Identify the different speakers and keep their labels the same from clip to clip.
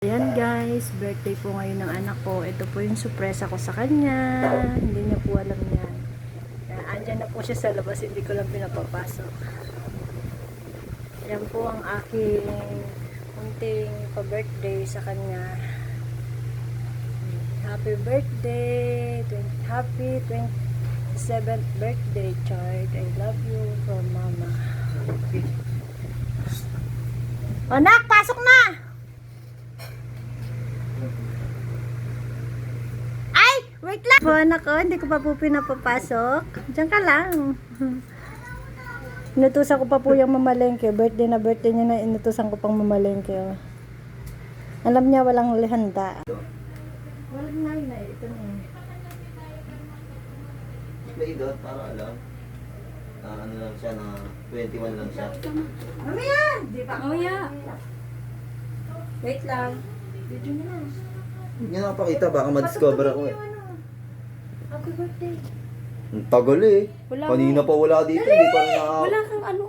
Speaker 1: Ayan guys, birthday po ngayon ng anak ko. Ito po yung surprise ko sa kanya. Hindi niya po alam yan. Kaya andyan na po siya sa labas, hindi ko lang pinapapasok. Yan po ang aking munting pa-birthday sa kanya. Happy birthday! 20, happy 27th birthday, child. I love you from mama. Anak, pasok na! Ay! Wait lang! Po anak ko, hindi ko pa po pinapapasok. Diyan ka lang. Inutusan ko pa po yung mamalengke. Birthday na birthday niya na inutusan ko pang mamalengke. Oh. Alam niya walang lihanda. Walang na na ito na.
Speaker 2: Play dot para alam. Na ano lang siya, na 21 lang siya.
Speaker 1: Mamaya! Di pa.
Speaker 3: Mamaya. Wait lang.
Speaker 1: Video mo na.
Speaker 2: Hindi niya nakapakita, baka ma-discover ako eh.
Speaker 1: Happy birthday.
Speaker 2: Ang tagal eh.
Speaker 3: Wala
Speaker 2: Kanina pa wala dito, hindi pa naka...
Speaker 3: Wala kang ano.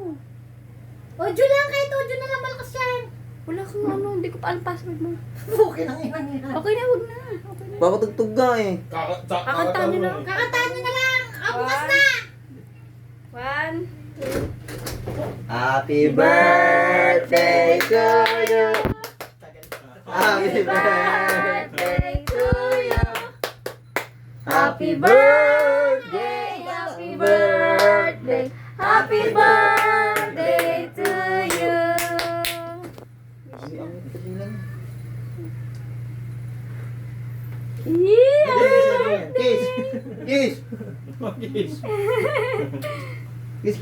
Speaker 1: Audio lang kahit audio na lang malakas yan.
Speaker 3: Wala kang ano. Hindi ko pa alam password mo.
Speaker 1: Okay lang yan.
Speaker 3: Okay na, huwag na. Okay na.
Speaker 2: Papatugtog nga eh.
Speaker 3: Kakantahan nyo na.
Speaker 1: Kakantahan nyo na lang. Ah, bukas na.
Speaker 3: One.
Speaker 2: Happy birthday to you. Happy birthday. Happy birthday.
Speaker 3: Happy birthday. Happy birthday to you. Yeah.
Speaker 2: Kiss! Kiss! Kiss! Kiss!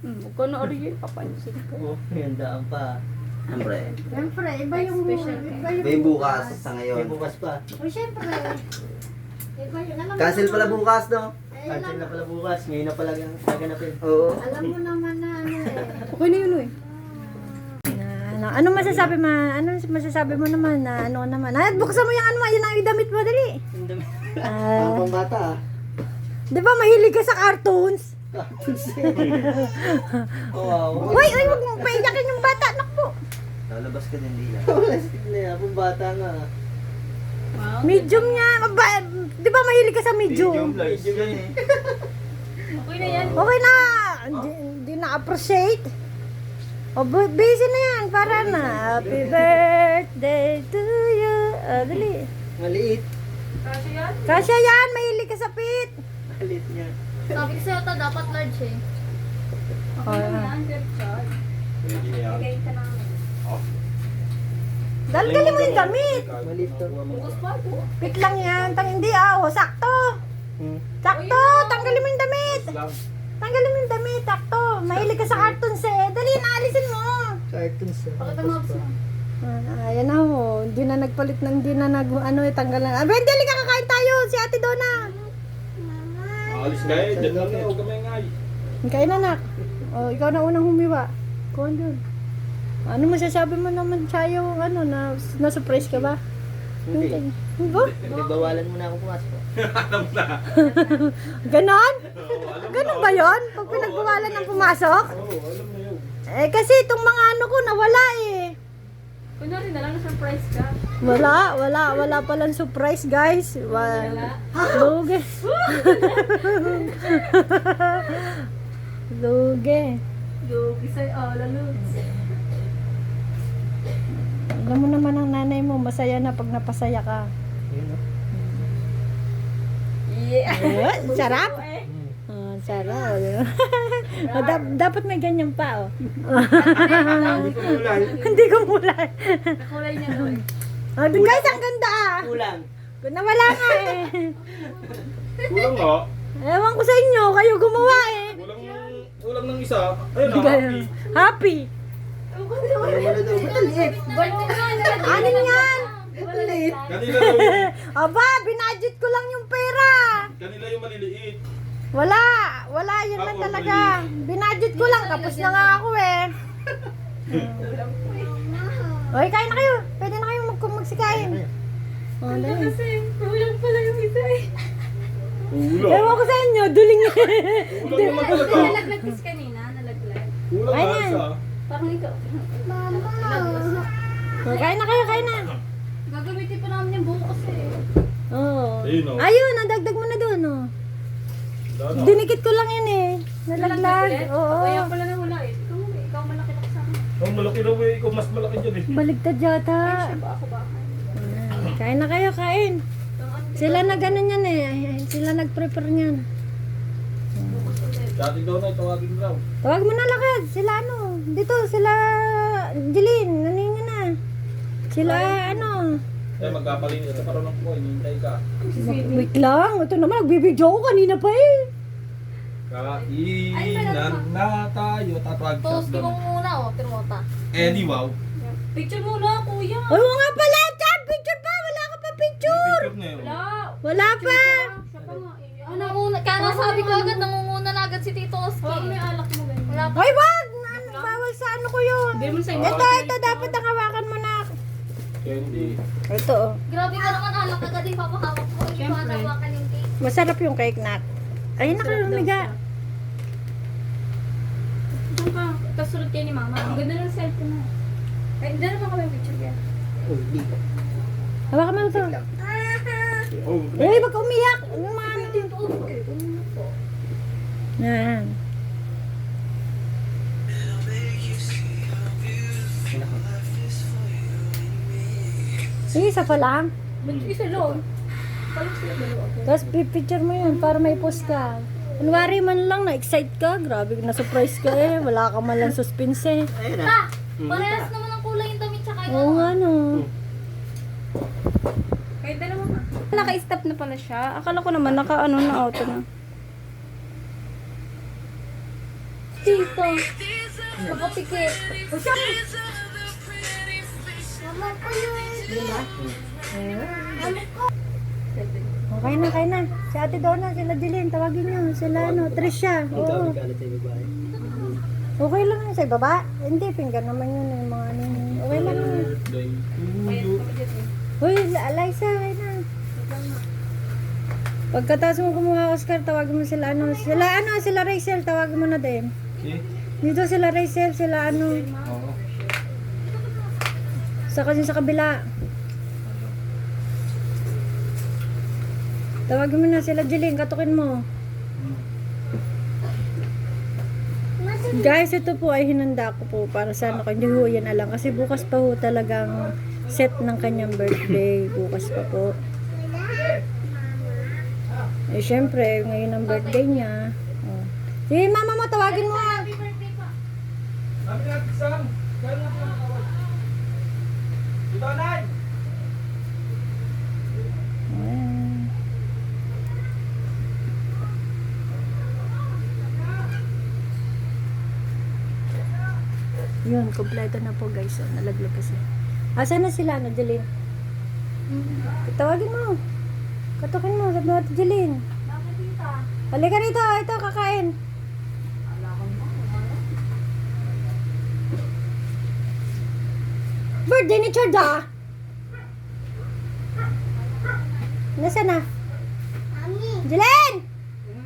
Speaker 3: Hmm, Huwag ka na ariyo. Papansin ko.
Speaker 2: Oh, handaan pa. Siyempre.
Speaker 1: Siyempre, iba yung... Iba yung
Speaker 2: May bukas sa ngayon.
Speaker 4: bukas pa.
Speaker 1: O, siyempre.
Speaker 2: Cancel pala bukas, no?
Speaker 1: Eh,
Speaker 4: Cancel na pala bukas. Ngayon na pala yung gaganapin.
Speaker 2: Oo.
Speaker 1: alam mo naman na ano eh.
Speaker 3: Okay na yun eh.
Speaker 1: Ano, ano masasabi ma? Ano masasabi mo naman na ano naman? Ay, buksan mo yung ano, yun ang damit mo dali.
Speaker 4: Ang dami.
Speaker 1: Ah,
Speaker 2: Ang pambata, ah.
Speaker 1: 'Di ba mahilig ka sa cartoons?
Speaker 2: Oh, wow.
Speaker 1: Uy, uy, wag mong paiyakin yung bata, nakpo.
Speaker 2: Lalabas ka din, di yan.
Speaker 4: Plastic na yan. Pambata nga.
Speaker 3: Wow.
Speaker 1: Medium nga. Ba, 'Di ba mahilig ka sa medium?
Speaker 2: Medyo yan eh.
Speaker 3: Okay na yan.
Speaker 1: Okay na. Hindi, hindi na appreciate. O, bu- busy na yan. Para na. Happy birthday to you. Ah, dali.
Speaker 4: Maliit.
Speaker 3: Kasi yan.
Speaker 1: Kasya yan, mahilig ka sa pit.
Speaker 4: Maliit niya.
Speaker 3: Sabi ko sa'yo ito, dapat large eh. Okay na yan, good shot. Okay ka na.
Speaker 1: Dalgali mo yung damit. Pit lang yan. Tang hindi ah. O, sakto.
Speaker 4: Hmm.
Speaker 1: Sakto. Tanggalin mo yung damit. Tanggalin mo yung damit. Sakto. Mahilig ka sa cartoons eh. Dali, naalisin mo.
Speaker 4: Cartoons.
Speaker 3: ang mga mo?
Speaker 1: Ah, ayan na ho. Hindi na nagpalit ng hindi na nag ano eh tanggal na. Ah, Ben, dali ka kakain tayo si Ate Donna.
Speaker 5: Alis kayo, dyan lang eh, huwag ka may ngay.
Speaker 1: Kain na nak. Oh, ikaw na unang humiwa. Kuhan dun. Ano masasabi mo naman sa yung ano na na surprise ka ba?
Speaker 4: Hindi.
Speaker 1: Ba?
Speaker 4: Pagbawalan mo na ako pumasok.
Speaker 5: Alam na.
Speaker 1: Ganon? Ganon ba yon? Pag pinagbawalan ng pumasok?
Speaker 5: Oo, alam na yun.
Speaker 1: Eh kasi itong mga ano ko nawala eh.
Speaker 3: Kunwari na lang na-surprise ka.
Speaker 1: Wala, wala, wala palang surprise guys. Wala. Luge. Luge.
Speaker 3: Yogi sa'yo, oh, lalo.
Speaker 1: Alam mo naman ang nanay mo, masaya na pag napasaya ka.
Speaker 4: Yun oh.
Speaker 3: Yeah.
Speaker 1: Sarap. Ah, sarap. Ah, dap- dapat may ganyan pa, oh.
Speaker 4: Hindi ko kulay.
Speaker 1: Hindi ko mulay.
Speaker 3: Nakulay niya doon.
Speaker 1: Ah, guys, ang ganda ah.
Speaker 4: Kulang.
Speaker 1: Nawala nga eh.
Speaker 5: Kulang nga.
Speaker 1: Ewan ko sa inyo, kayo gumawa eh.
Speaker 5: Kulang, kulang ng isa. Ayun ah,
Speaker 1: Ganun. Happy. Anin yan?
Speaker 4: Maliit.
Speaker 5: Kanila daw yung,
Speaker 1: Aba, binadget ko lang yung pera.
Speaker 5: kanila yung maliliit.
Speaker 1: Wala, wala, yun lang
Speaker 5: Ako,
Speaker 1: talaga. Binadget ko lang, tapos na nga ako eh. Oy, kain na kayo. Pwede na kayo mag magsikain. Oh, dali.
Speaker 3: Kasi, kulang pala yung isa eh.
Speaker 5: Kulang.
Speaker 1: Ewan ko sa inyo, duling na.
Speaker 5: Kulang naman talaga.
Speaker 3: Nalaglag kasi kanina, nalaglag.
Speaker 5: Kulang
Speaker 1: Ay,
Speaker 5: nga
Speaker 1: na.
Speaker 5: isa.
Speaker 3: Parang ikaw. Mama!
Speaker 1: Oh, kain na kayo, kain na. Gagamitin pa namin yung buko kasi eh. Oo.
Speaker 5: Ayun, oh.
Speaker 1: Ayun, nadagdag mo na doon, oh.
Speaker 5: Dano?
Speaker 1: Dinikit ko lang yun eh. Nalaglag. Oo.
Speaker 3: Kaya pala na wala eh. Ikaw, ikaw malaki na kasama.
Speaker 5: Ang malaki na eh. Ikaw mas malaki dyan eh.
Speaker 1: Baligtad yata.
Speaker 3: Ay, siya ba ako ba?
Speaker 1: Kain na kayo, kain. Sila na ganun yan eh. Sila nag-prepare niyan.
Speaker 5: Dati daw na, tawagin daw.
Speaker 1: Tawag mo na lakad. Sila ano. Dito, sila Jeline. Naninga na. Sila ano.
Speaker 5: Eh, magkapalinis ka pa rin ng buhay. Hintay ka.
Speaker 1: Wait lang. Ito naman, nagbibidyo ko kanina pa eh.
Speaker 5: Kainan na tayo. Tatawag siya
Speaker 3: Toast
Speaker 5: doon.
Speaker 3: mo muna oh, pirmota.
Speaker 5: Eddie, wow.
Speaker 3: Picture muna, kuya.
Speaker 1: Ay, oo nga pala. Chan, picture pa. Wala ka pa picture.
Speaker 5: Na yun.
Speaker 1: Wala pa.
Speaker 3: Siya pa nga eh. Ah, nanguna, kaya nasabi ko agad, nangunguna na agad si Tito Oski. May alak mo ganyan. Wala pa.
Speaker 1: Ay, wag. Ano, sa ano ko yun.
Speaker 3: Hindi mo sa
Speaker 1: Ito, ito. Dapat ang hawakan mo na.
Speaker 5: Candy.
Speaker 1: Ito, oh.
Speaker 3: Grabe ka naman, alak agad yung papahawak mo. Hindi pa nawakan yung cake.
Speaker 1: Masarap yung cake nut. Ayun na kayo, umiga.
Speaker 3: Saan ka? Kasunod kayo ni mama. Ang ganda ng cellphone mo. Ay, hindi na ba kami picture yan?
Speaker 4: Oh, hindi.
Speaker 1: Hawakan mo ito.
Speaker 5: Oh,
Speaker 1: Uy, wag ka umiyak. Ano mga ano? Yan. Sige, isa pa lang.
Speaker 3: Isa lang?
Speaker 1: Tapos picture mo yun para may post ka. Kunwari man lang, na-excite ka. Grabe, na-surprise ka eh. Wala ka man lang suspense eh.
Speaker 4: Ayun na.
Speaker 3: Ta! Parehas naman ang kulay yung damit tsaka yung
Speaker 1: Oo nga no.
Speaker 3: Kahit dalawa ka. Naka-stop na pala siya. Akala ko naman naka-ano na auto na. Tito. Nakapikit.
Speaker 1: Okay na, kaya na. Si Ate Donna, sila Jeline, tawagin nyo. Sila ano, Trisha. Oo.
Speaker 4: babae.
Speaker 1: Okay lang yun sa baba. Hindi, finger naman yun. Yung mga ano yun. Okay lang yun. Uy, Liza, kaya na. Pagkatapos mo kumuha Oscar, tawagin mo sila ano. Sila ano, sila Rachel, tawagin mo na din.
Speaker 5: Eh?
Speaker 1: Dito sila Rachel, sila ano.
Speaker 5: Oo.
Speaker 1: Sa kasi sa kabila. Tawagin mo na sila Jeline, katukin mo. Guys, ito po ay hinanda ko po para sa ano, hindi ho yan alam. Kasi bukas pa ho talagang set ng kanyang birthday. Bukas pa po. Eh, syempre, ngayon ang birthday niya. Oh. Sige, mama mo, tawagin mo.
Speaker 5: Sam. Kaya nga po ang tawag. Dito, Nay.
Speaker 1: Yun, kompleto na po guys. Oh, nalaglag kasi. Asa na sila, ano, Jeline? Tawagin mo. Katukin mo, sabi mo, Jeline.
Speaker 3: Bakit tita?
Speaker 1: Halika rito, ito, kakain. Birthday ni Chorda. Nasaan na? Jeline!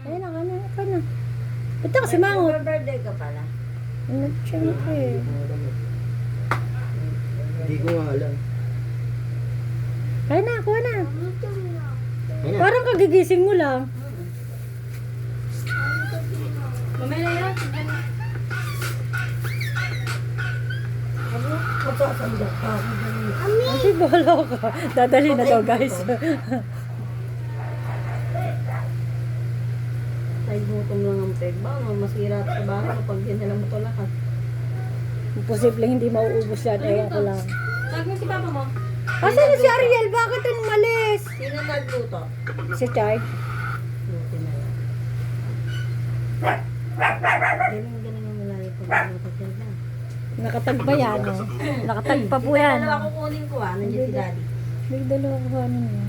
Speaker 1: Ayun na, ano, ako na. Ito kasi mangot.
Speaker 4: birthday ka pala.
Speaker 1: Ano, syempre.
Speaker 4: Hindi ko nga alam.
Speaker 1: Kaya na, kuha na.
Speaker 4: Ayun na.
Speaker 1: Parang kagigising mo lang.
Speaker 3: Mamaya na yan.
Speaker 1: Kasi bala ka. Dadali na to, guys.
Speaker 6: Ay, gutom lang ang peg ba? Masira sa bahay pag dinala mo to lahat.
Speaker 1: Posibleng hindi mauubos yan. Ewan ko lang.
Speaker 3: Tawag mo si papa mo.
Speaker 1: Asan na si Ariel? Bakit yun umalis?
Speaker 6: Sino nagluto?
Speaker 1: Si Chai.
Speaker 6: Luto na yan. Galing ang malayo pag nagluto siya na.
Speaker 1: Nakatagpa yan, oh. Nakatagpa po yan.
Speaker 6: Dalawa kukunin ko ah, nandiyan si daddy.
Speaker 1: May dalawa ko ano yun.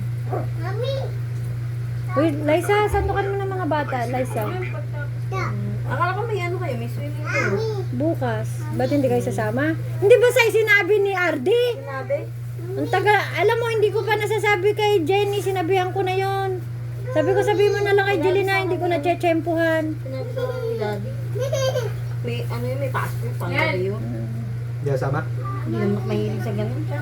Speaker 1: Uy, Liza, sandukan mo ng mga bata, Liza.
Speaker 6: Akala ko may ano kayo, may swimming pool.
Speaker 1: Bukas. Ba't hindi kayo sasama? Hindi ba sa'yo sinabi ni Ardi?
Speaker 6: Sinabi?
Speaker 1: Ang taga, alam mo, hindi ko pa nasasabi kay Jenny, sinabihan ko na yon. Sabi ko, sabi mo na lang kay Jelly na hindi ko na chechempuhan.
Speaker 6: Sinabi ko ni daddy. May ano yun, may passport pang gabi yun.
Speaker 4: Hindi ka sama?
Speaker 6: Hindi naman mahilig sa ganun siya.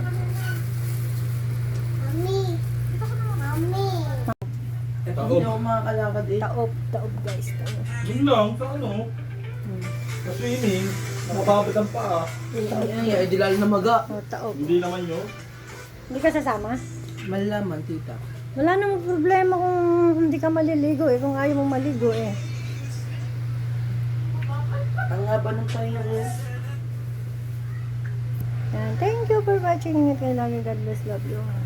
Speaker 5: Taob.
Speaker 7: Hindi ako makakalakad eh.
Speaker 1: Taob, taob guys, taob.
Speaker 5: Yun lang, sa ano?
Speaker 1: Hmm.
Speaker 5: Sa swimming, nakababad ang paa.
Speaker 7: Ay, ay, di lalo na maga.
Speaker 1: Oh, taob.
Speaker 5: Hindi naman yun.
Speaker 1: Hindi ka sasama?
Speaker 7: Malaman, tita.
Speaker 1: Wala namang problema kung hindi ka maliligo eh, kung ayaw mong maligo eh.
Speaker 7: Ang haba ng pahinga ko.
Speaker 1: Thank you for watching. Ingat kayo lagi. God bless. Love you.